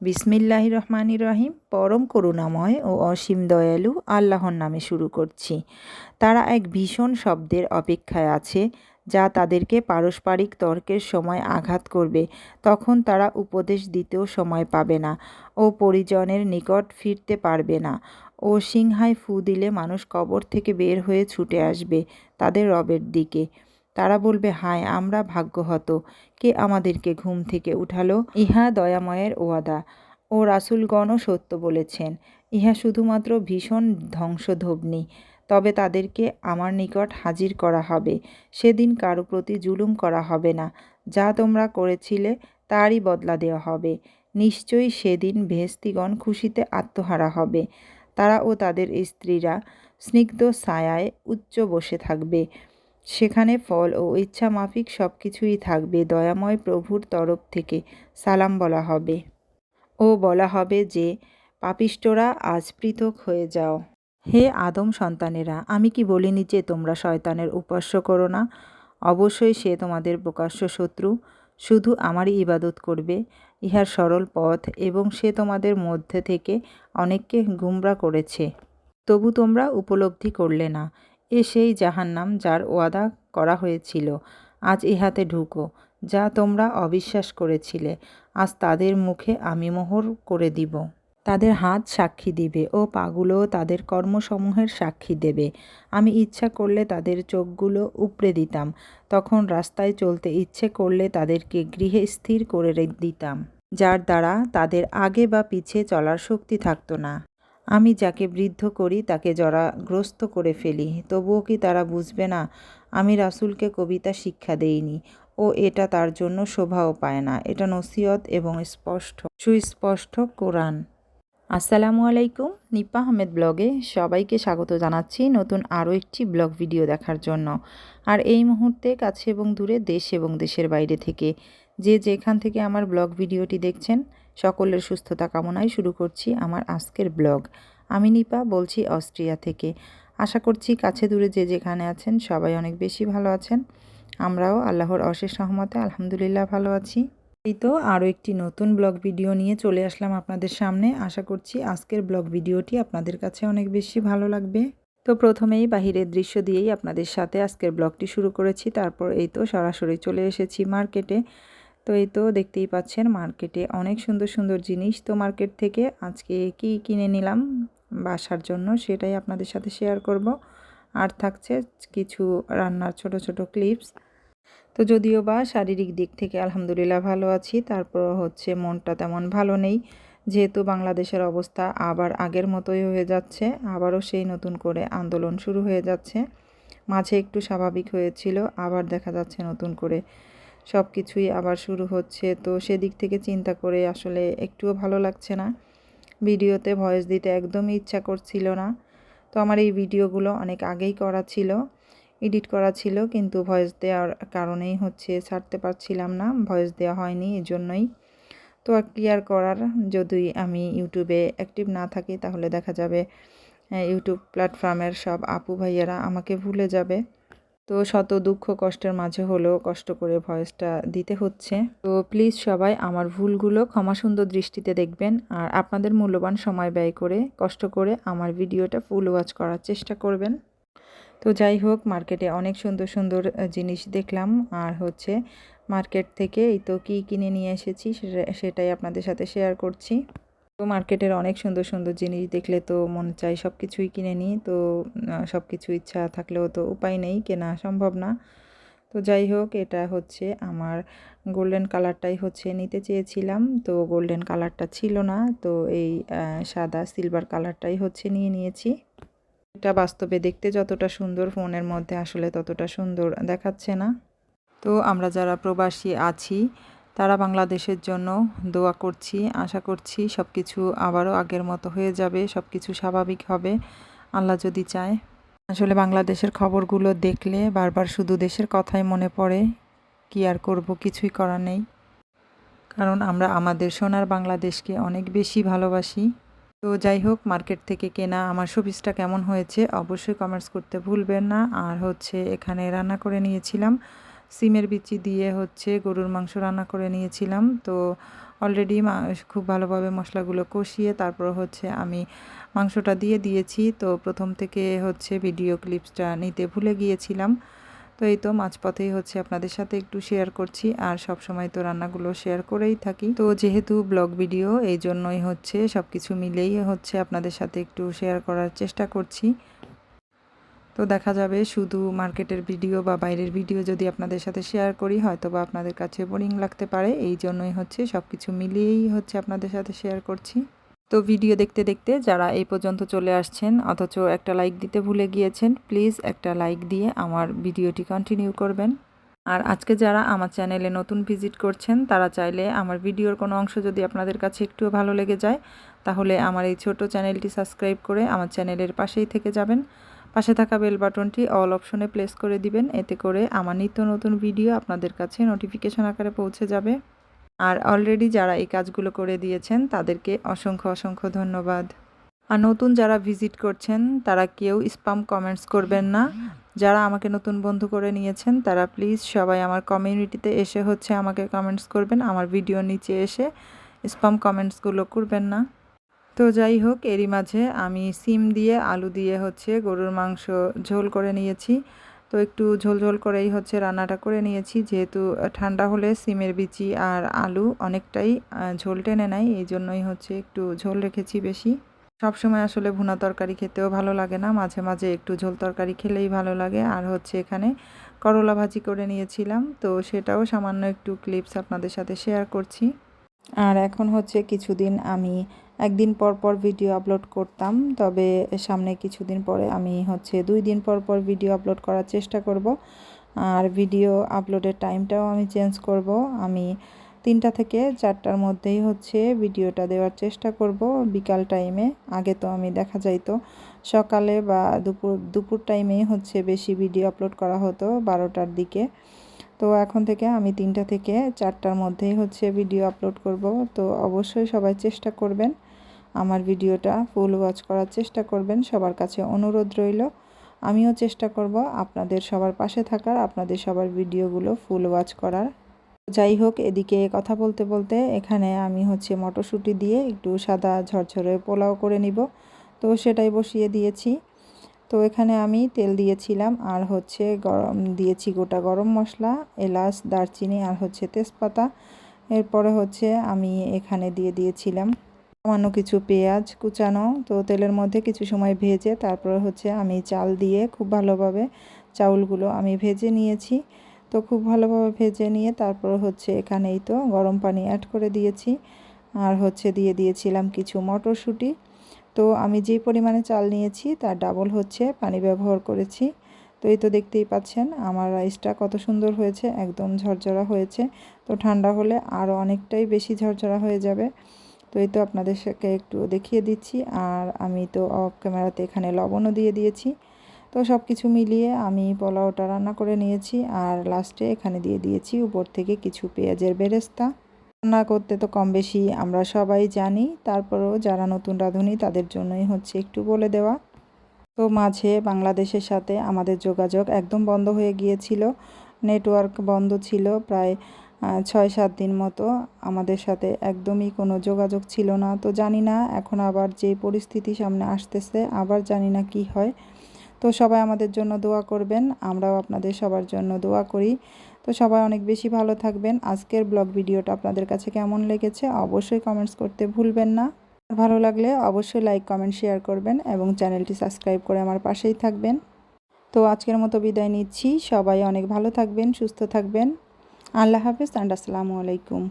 বিসমিল্লাহ রহমান রহিম। পরম করুণাময় ও অসীম দয়ালু আল্লাহর নামে শুরু করছি। তারা এক ভীষণ শব্দের অপেক্ষায় আছে, যা তাদেরকে পারস্পরিক তর্কের সময় আঘাত করবে। তখন তারা উপদেশ দিতেও সময় পাবে না ও পরিজনের নিকট ফিরতে পারবে না। ও সিংহায় ফু দিলে মানুষ কবর থেকে বের হয়ে ছুটে আসবে তাদের রবের দিকে। তারা বলবে, হায়, আমরা ভাগ্যহত। কে আমাদেরকে ঘুম থেকে উঠালো? ইহা দয়াময়ের ওয়াদা। ও রাসুলগণও সত্য বলেছেন, ইহা শুধুমাত্র ভীষণ ধ্বংসধ্বনি। তবে তাদেরকে আমার নিকট হাজির করা হবে। সেদিন কারও প্রতি জুলুম করা হবে না। যা তোমরা করেছিলে, তারই বদলা দেওয়া হবে। নিশ্চয়ই সেদিন ভেস্তিগণ খুশিতে আত্মহারা হবে। তারা ও তাদের স্ত্রীরা স্নিগ্ধ ছায়ায় উচ্চ বসে থাকবে। সেখানে ফল ও ইচ্ছা মাফিক সব কিছুই থাকবে, দয়াময় প্রভুর তরফ থেকে। সালাম বলা হবে। ও বলা হবে যে পাপিষ্টরা আজ পৃথক হয়ে যাও। হে আদম সন্তানেরা, আমি কি বলিনি যে তোমরা শয়তানের উপাস্য করো না? অবশ্যই সে তোমাদের প্রকাশ্য শত্রু, শুধু আমারই ইবাদত করবে, ইহার সরল পথ এবং সে তোমাদের মধ্যে থেকে অনেককে গুমরা করেছে। তবু তোমরা উপলব্ধি করলে না। এ সেই জাহান্নাম যার ওয়াদা করা হয়েছিল, আজ ইহাতে ঢুকো, যা তোমরা অবিশ্বাস করেছিলে, আজ তাদের মুখে আমি মোহর করে দিব। তাদের হাত সাক্ষী দিবে ও পাগুলোও তাদের কর্মসমূহের সাক্ষী দেবে। আমি ইচ্ছা করলে তাদের চোখগুলো উপড়ে দিতাম, তখন রাস্তায় চলতে ইচ্ছে করলে তাদেরকে গৃহে স্থির করে দিতাম, যার দ্বারা তাদের আগে বা পিছে চলার শক্তি থাকতো না। আমি যাকে বৃদ্ধ করি, তাকে জরাগ্রস্ত করে ফেলি। তবুও কি তারা বুঝবে না, আমি রাসুলকে কবিতা শিক্ষা দেইনি, ও এটা তার জন্য শোভাও পায় না। এটা নসিহত এবং স্পষ্ট। সুস্পষ্ট কোরআন। আসসালামু আলাইকুম, নিপা আহমেদ ব্লগে সবাইকে স্বাগত জানাচ্ছি নতুন আরও একটি ব্লগ ভিডিও দেখার জন্য। আর এই মুহূর্তে কাছে এবং দূরে দেশ এবং দেশের বাইরে থেকে যে যেখান থেকে আমার ব্লগ ভিডিওটি দেখছেন সকলের সুস্থতা কামনায় শুরু করছি আমার আজকের ব্লগ। আমি নিপা, বলছি অস্ট্রিয়া থেকে। আশা করছি কাছে দূরে যে যেখানে আছেন সবাই অনেক বেশি ভালো আছেন। আমরাও আল্লাহর অশেষ সহমতে আলহামদুলিল্লাহ ভালো আছি। এই তো আরও একটি নতুন ব্লগ ভিডিও নিয়ে চলে আসলাম আপনাদের সামনে। আশা করছি আজকের ব্লগ ভিডিওটি আপনাদের কাছে অনেক বেশি ভালো লাগবে। তো প্রথমেই বাহিরের দৃশ্য দিয়েই আপনাদের সাথে আজকের ব্লগটি শুরু করেছি। তারপর এই তো সরাসরি চলে এসেছি মার্কেটে। তো এই তো দেখতেই পাচ্ছেন মার্কেটে অনেক সুন্দর সুন্দর জিনিস। তো মার্কেট থেকে আজকে কি কিনে নিলাম বাসার জন্য সেটাই আপনাদের সাথে শেয়ার করব। আর থাকছে কিছু রান্নার ছোট ছোট ক্লিপস তো যদিও বা শারীরিক দিক থেকে আলহামদুলিল্লাহ ভালো আছি, তারপর হচ্ছে মনটা তেমন ভালো নেই। যেহেতু বাংলাদেশের অবস্থা আবার আগের মতোই হয়ে যাচ্ছে, আবারও সেই নতুন করে আন্দোলন শুরু হয়ে যাচ্ছে। মাঝে একটু স্বাভাবিক হয়েছিল, আবার দেখা যাচ্ছে নতুন করে সব কিছুই আবার শুরু হচ্ছে। তো সেদিক থেকে চিন্তা করে আসলে একটুও ভালো লাগছে না। ভিডিওতে ভয়েস দিতে একদমই ইচ্ছা করছিল না। তো আমার এই ভিডিওগুলো অনেক আগেই করা ছিল, এডিট করা ছিল, কিন্তু ভয়েস দেওয়ার কারণেই হচ্ছে ছাড়তে পারছিলাম না। ভয়েস দেওয়া হয়নি এই জন্যই তো আর ক্লিয়ার করার যদি আমি ইউটিউবে অ্যাক্টিভ না থাকি, তাহলে দেখা যাবে ইউটিউব প্ল্যাটফর্মের সব আপু ভাইয়ারা আমাকে ভুলে যাবে। তো শত দুঃখ কষ্টের মাঝে হলেও কষ্ট করে ভয়েসটা দিতে হচ্ছে। তো প্লিজ সবাই আমার ভুলগুলো ক্ষমা সুন্দর দৃষ্টিতে দেখবেন আর আপনাদের মূল্যবান সময় ব্যয় করে, কষ্ট করে আমার ভিডিওটা ফুল ওয়াচ করার চেষ্টা করবেন। তো যাই হোক, মার্কেটে অনেক সুন্দর সুন্দর জিনিস দেখলাম আর হচ্ছে মার্কেট থেকে এই তো কী কিনে নিয়ে এসেছি সেটাই আপনাদের সাথে শেয়ার করছি। তো মার্কেটের অনেক সুন্দর সুন্দর জিনিস দেখলে তো মন চাই সব কিছুই কিনে নিই। তো সব কিছু ইচ্ছা থাকলেও তো উপায় নেই, কেনা সম্ভব না। তো যাই হোক, এটা হচ্ছে আমার গোল্ডেন কালারটাই হচ্ছে নিতে চেয়েছিলাম। তো গোল্ডেন কালারটা ছিল না, তো এই সাদা সিলভার কালারটাই হচ্ছে নিয়ে নিয়েছি। এটা বাস্তবে দেখতে যতটা সুন্দর, ফোনের মধ্যে আসলে ততটা সুন্দর দেখাচ্ছে না। তো আমরা যারা প্রবাসী আছি তারা বাংলাদেশের জন্য দোয়া করছি, আশা করছি সব কিছু আবারও আগের মতো হয়ে যাবে সব কিছু স্বাভাবিক হবে, আল্লাহ যদি চায়। আসলে বাংলাদেশের খবরগুলো দেখলে বারবার শুধু দেশের কথাই মনে পড়ে, কি আর করব কিছুই করার নেই। কারণ আমরা আমাদের সোনার বাংলাদেশকে অনেক বেশি ভালোবাসি। তো যাই হোক, মার্কেট থেকে কেনা আমার শোপিসটা কেমন হয়েছে অবশ্যই কমেন্টস করতে ভুলবেন না। আর হচ্ছে এখানে রান্না করে নিয়েছিলাম। সিমের বিচি দিয়ে হচ্ছে গরুর মাংস রান্না করে নিয়েছিলাম। তো অলরেডি খুব ভালোভাবে মশলাগুলো কষিয়ে তারপর হচ্ছে আমি মাংসটা দিয়ে দিয়েছি। তো প্রথম থেকে হচ্ছে ভিডিও ক্লিপসটা নিতে ভুলে গিয়েছিলাম। তো এই তো মাঝপথেই হচ্ছে আপনাদের সাথে একটু শেয়ার করছি। আর সব সময় তো রান্নাগুলো শেয়ার করেই থাকি। তো যেহেতু ব্লগ ভিডিও এই জন্যই হচ্ছে সব কিছু মিলেই হচ্ছে আপনাদের সাথে একটু শেয়ার করার চেষ্টা করছি। তো দেখা যাবে শুধু মার্কেটের ভিডিও বা বাইরের ভিডিও যদি আপনাদের সাথে শেয়ার করি হয়তো বা আপনাদের কাছে বোরিং লাগতে পারে। এই জন্যই হচ্ছে সব কিছু মিলিয়েই হচ্ছে আপনাদের সাথে শেয়ার করছি। তো ভিডিও দেখতে দেখতে যারা এই পর্যন্ত চলে আসছেন, অথচ একটা লাইক দিতে ভুলে গিয়েছেন প্লিজ একটা লাইক দিয়ে আমার ভিডিওটি কন্টিনিউ করবেন। আর আজকে যারা আমার চ্যানেলে নতুন ভিজিট করছেন, তারা চাইলে আমার ভিডিওর কোনো অংশ যদি আপনাদের কাছে একটুও ভালো লেগে যায়, তাহলে আমার এই ছোট চ্যানেলটি সাবস্ক্রাইব করে আমার চ্যানেলের পাশেই থেকে যাবেন। পাশে থাকা বেল বাটনটি অল অপশনে প্লেস করে দিবেন। এতে করে আমার নিত্য নতুন ভিডিও আপনাদের কাছে নোটিফিকেশন আকারে পৌঁছে যাবে। আর অলরেডি যারা এই কাজগুলো করে দিয়েছেন, তাদেরকে অসংখ্য অসংখ্য ধন্যবাদ। আর নতুন যারা ভিজিট করছেন, তারা কেউ স্পাম কমেন্টস করবেন না। যারা আমাকে নতুন বন্ধু করে নিয়েছেন, তারা প্লিজ সবাই আমার কমিউনিটিতে এসে হচ্ছে আমাকে কমেন্টস করবেন। আমার ভিডিও নিচে এসে স্পাম কমেন্টসগুলো করবেন না। তো যাই হোক, এরই মাঝে আমি সিম দিয়ে আলু দিয়ে হচ্ছে গরুর মাংস ঝোল করে নিয়েছি। তো একটু ঝোল ঝোল করেই হচ্ছে রান্নাটা করে নিয়েছি। যেহেতু ঠান্ডা হলে সিমের বিচি আর আলু অনেকটাই ঝোল টেনে নেয়, এই জন্যই হচ্ছে একটু ঝোল রেখেছি বেশি। সব সময় আসলে ভুনা তরকারি খেতেও ভালো লাগে না, মাঝে মাঝে একটু ঝোল তরকারি খেলেই ভালো লাগে। আর হচ্ছে এখানে করলা ভাজি করে নিয়েছিলাম, তো সেটাও সামান্য একটু ক্লিপস আপনাদের সাথে শেয়ার করছি। আর এখন হচ্ছে কিছুদিন আমি একদিন পর পর ভিডিও আপলোড করতাম, তবে সামনে কিছুদিন পরে আমি হচ্ছে দুই দিন পর পর ভিডিও আপলোড করার চেষ্টা করব। আর ভিডিও আপলোডের টাইমটাও আমি চেঞ্জ করব। আমি তিনটা থেকে চারটার মধ্যেই হচ্ছে ভিডিওটা দেওয়ার চেষ্টা করব। বিকাল টাইমে, আগে তো আমি দেখা যাইতো সকালে বা দুপুর দুপুর টাইমেই হচ্ছে বেশি ভিডিও আপলোড করা হতো বারোটার দিকে। তো এখন থেকে আমি তিনটা থেকে চারটার মধ্যেই হচ্ছে ভিডিও আপলোড করব। তো অবশ্যই সবাই চেষ্টা করবেন আমার ভিডিওটা ফুল ওয়াচ করার চেষ্টা করবেন। সবার কাছে অনুরোধ রইল। আমিও চেষ্টা করব আপনাদের সবার পাশে থাকার, আপনাদের সবার ভিডিওগুলো ফুল ওয়াচ করার। যাই হোক, এদিকে কথা বলতে বলতে এখানে আমি হচ্ছে মটরশুঁটি দিয়ে একটু সাদা ঝরঝরে পোলাও করে নিব। তো সেটাই বসিয়ে দিয়েছি। তো এখানে আমি তেল দিয়েছিলাম, আর হচ্ছে গরম, দিয়েছি গোটা গরম মশলা, এলাচ, দারচিনি, আর হচ্ছে তেজপাতা। এরপরে হচ্ছে আমি এখানে দিয়ে দিয়েছিলাম সামান্য কিছু পেঁয়াজ কুচানো। তো তেলের মধ্যে কিছু সময় ভেজে তারপরে হচ্ছে আমি চাল দিয়ে খুব ভালোভাবে চাউলগুলো আমি ভেজে নিয়েছি। তো খুব ভালোভাবে ভেজে নিয়ে তারপর হচ্ছে এখানেই তো গরম পানি অ্যাড করে দিয়েছি। আর হচ্ছে দিয়ে দিয়েছিলাম কিছু মটরশুঁটি। তো আমি যে পরিমাণে চাল নিয়েছি তার ডাবল হচ্ছে পানি ব্যবহার করেছি। তো এই তো দেখতেই পাচ্ছেন, আমার রাইসটা কত সুন্দর হয়েছে, একদম ঝরঝরা হয়েছে। তো ঠান্ডা হলে আরও অনেকটাই বেশি ঝরঝরা হয়ে যাবে। তো এই তো আপনাদের সাথে একটু দেখিয়ে দিচ্ছি, আর আমি তো অফ ক্যামেরাতে এখানে লবণও দিয়ে দিয়েছি। তো সব কিছু মিলিয়ে আমি পোলাওটা রান্না করে নিয়েছি, আর লাস্টে এখানে দিয়ে দিয়েছি উপর থেকে কিছু পেঁয়াজের বেরেস্তা। রান্না করতে তো কম বেশি আমরা সবাই জানি। তারপরেও যারা নতুন রাঁধুনি, তাদের জন্যই হচ্ছে একটু বলে দেওয়া। তো মাঝে বাংলাদেশের সাথে আমাদের যোগাযোগ একদম বন্ধ হয়ে গিয়েছিল। নেটওয়ার্ক বন্ধ ছিল প্রায় ছয় সাত দিন মতো। আমাদের সাথে একদমই কোনো যোগাযোগ ছিল না। তো জানি না এখন আবার যে পরিস্থিতি সামনে আসতেছে, আবার জানি না কি হয়। তো সবাই আমাদের জন্য দোয়া করবেন। আমরাও আপনাদের সবার জন্য দোয়া করি। তো সবাই অনেক বেশি ভালো থাকবেন। আজকের ব্লগ ভিডিওটা আপনাদের কাছে কেমন লেগেছে অবশ্যই কমেন্টস করতে ভুলবেন না। ভালো লাগলে অবশ্যই লাইক কমেন্ট শেয়ার করবেন এবং চ্যানেলটি সাবস্ক্রাইব করে আমার পাশেই থাকবেন। তো আজকের মতো বিদায় নিচ্ছি। সবাই অনেক ভালো থাকবেন, সুস্থ থাকবেন। আল্লাহ হাফেজ অ্যান্ড আসসালামু আলাইকুম।